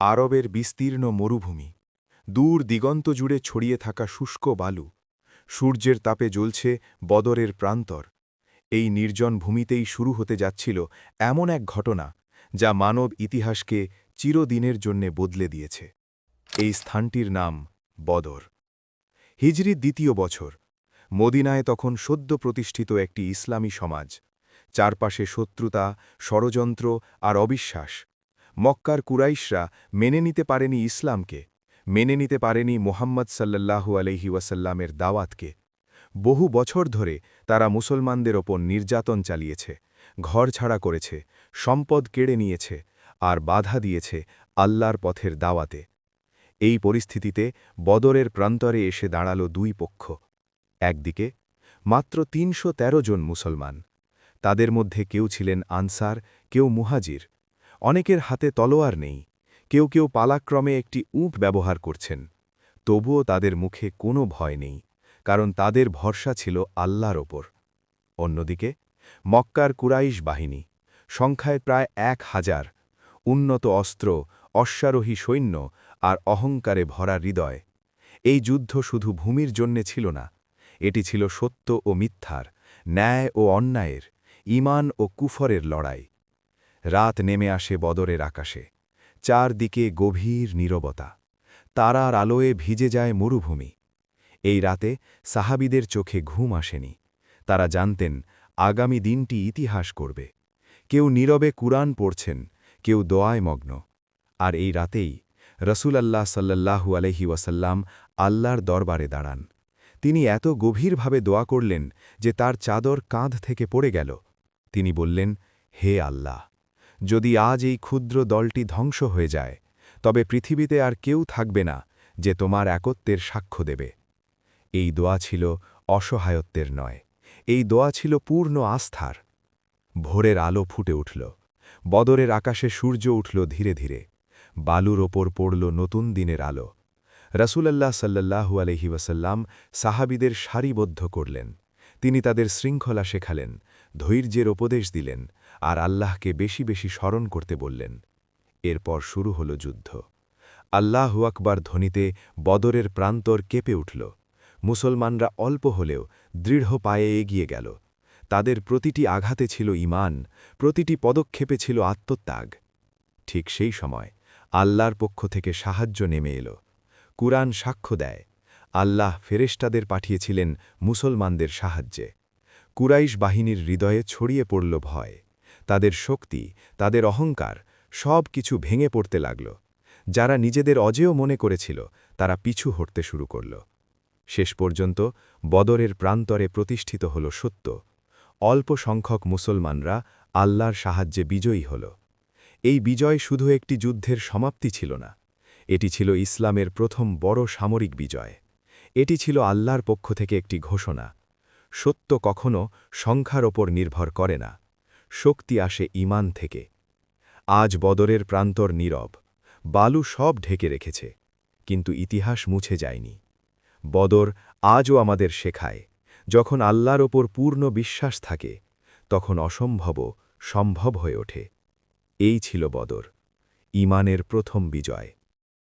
আরবের বিস্তীর্ণ মরুভূমি, দূর দিগন্ত জুড়ে ছড়িয়ে থাকা শুষ্ক বালু, সূর্যের তাপে জ্বলছে বদরের প্রান্তর। এই নির্জন ভূমিতেই শুরু হতে যাচ্ছিল এমন এক ঘটনা যা মানব ইতিহাসকে চিরদিনের জন্যে বদলে দিয়েছে। এই স্থানটির নাম বদর। হিজরির দ্বিতীয় বছর, মদিনায় তখন সদ্য প্রতিষ্ঠিত একটি ইসলামী সমাজ। চারপাশে শত্রুতা, ষড়যন্ত্র আর অবিশ্বাস। মক্কার কুরাইশরা মেনে নিতে পারেনি ইসলামকে, মেনে নিতে পারেনি মোহাম্মদ সাল্লাল্লাহু আলহি ওয়াসাল্লামের দাওয়াতকে। বহু বছর ধরে তারা মুসলমানদের ওপর নির্যাতন চালিয়েছে ঘর ছাড়া করেছে, সম্পদ কেড়ে নিয়েছে আর বাধা দিয়েছে আল্লাহর পথের দাওয়াতে। এই পরিস্থিতিতে বদরের প্রান্তরে এসে দাঁড়াল দুই পক্ষ। একদিকে মাত্র তিনশো তেরো জন মুসলমান, তাদের মধ্যে কেউ ছিলেন আনসার, কেউ মুহাজির। অনেকের হাতে তলোয়ার নেই। কেউ কেউ পালাক্রমে একটি উঁট ব্যবহার করছেন। তবুও তাদের মুখে কোনো ভয় নেই, কারণ তাদের ভরসা ছিল আল্লাহর ওপর। অন্যদিকে, মক্কার কুরাইশ বাহিনী, সংখ্যায় প্রায় এক হাজার, উন্নত অস্ত্র, অশ্বারোহী সৈন্য আর অহংকারে ভরা হৃদয়, এই যুদ্ধ শুধু ভূমির জন্যে ছিল না, এটি ছিল সত্য ও মিথ্যার, ন্যায় ও অন্যায়ের ইমান ও কুফরের লড়াই। রাত নেমে আসে বদরের আকাশে, চারদিকে গভীর নীরবতা। তারার আলোয় ভিজে যায় মরুভূমি। এই রাতে সাহাবিদের চোখে ঘুম আসেনি। তারা জানতেন, আগামী দিনটি ইতিহাস করবে। কেউ নীরবে কুরআন পড়ছেন, কেউ দোয়ায় মগ্ন। আর এই রাতেই রসুল আল্লাহ সাল্লাহু আলহি ওয়াসাল্লাম আল্লাহর দরবারে দাঁড়ান। তিনি এত গভীরভাবে দোয়া করলেন যে তার চাদর কাঁধ থেকে পড়ে গেল। তিনি বললেন, হে আল্লাহ! যদি আজ এই ক্ষুদ্র দলটি ধ্বংস হয়ে যায়, তবে পৃথিবীতে আর কেউ থাকবে না যে তোমার একত্বের সাক্ষ্য দেবে। এই দোয়া ছিল অসহায়ত্বের নয়, এই দোয়া ছিল পূর্ণ আস্থার। ভোরের আলো ফুটে উঠল, বদরের আকাশে সূর্য উঠল ধীরে ধীরে, বালুর ওপর পড়ল নতুন দিনের আলো। রসুলাল্লাহ সাল্লাহু আলহি ওয়াসাল্লাম সাহাবিদের সারিবদ্ধ করলেন, তিনি তাদের শৃঙ্খলা শেখালেন ধৈর্যের উপদেশ দিলেন আর আল্লাহকে বেশি বেশি স্মরণ করতে বললেন। এরপর শুরু হল যুদ্ধ। আল্লাহ আকবার ধ্বনিতে বদরের প্রান্তর কেঁপে উঠল। মুসলমানরা অল্প হলেও দৃঢ় পায়ে এগিয়ে গেল। তাদের প্রতিটি আঘাতে ছিল ইমান প্রতিটি পদক্ষেপে ছিল আত্মত্যাগ। ঠিক সেই সময় আল্লাহর পক্ষ থেকে সাহায্য নেমে এল। কুরআন সাক্ষ্য দেয়। আল্লাহ ফেরেস্টাদের পাঠিয়েছিলেন মুসলমানদের সাহায্যে। কুরাইশ বাহিনীর হৃদয়ে ছড়িয়ে পড়ল ভয়। তাদের শক্তি, তাদের অহংকার সব কিছু ভেঙে পড়তে লাগল। যারা নিজেদের অজেয় মনে করেছিল, তারা পিছু হটতে শুরু করল। শেষ পর্যন্ত বদরের প্রান্তরে প্রতিষ্ঠিত হল সত্য। অল্প সংখ্যক মুসলমানরা আল্লাহর সাহায্যে বিজয়ী হল। এই বিজয় শুধু একটি যুদ্ধের সমাপ্তি ছিল না। এটি ছিল ইসলামের প্রথম বড় সামরিক বিজয়। এটি ছিল আল্লাহর পক্ষ থেকে একটি ঘোষণা। সত্য কখনও সংখ্যার ওপর নির্ভর করে না। শক্তি আসে ইমান থেকে। আজ বদরের প্রান্তর নীরব। বালু সব ঢেকে রেখেছে। কিন্তু ইতিহাস মুছে যায়নি। বদর আজও আমাদের শেখায়, যখন আল্লাহর ওপর পূর্ণ বিশ্বাস থাকে, তখন অসম্ভবও সম্ভব হয়ে ওঠে। এই ছিল বদর ইমানের প্রথম বিজয়।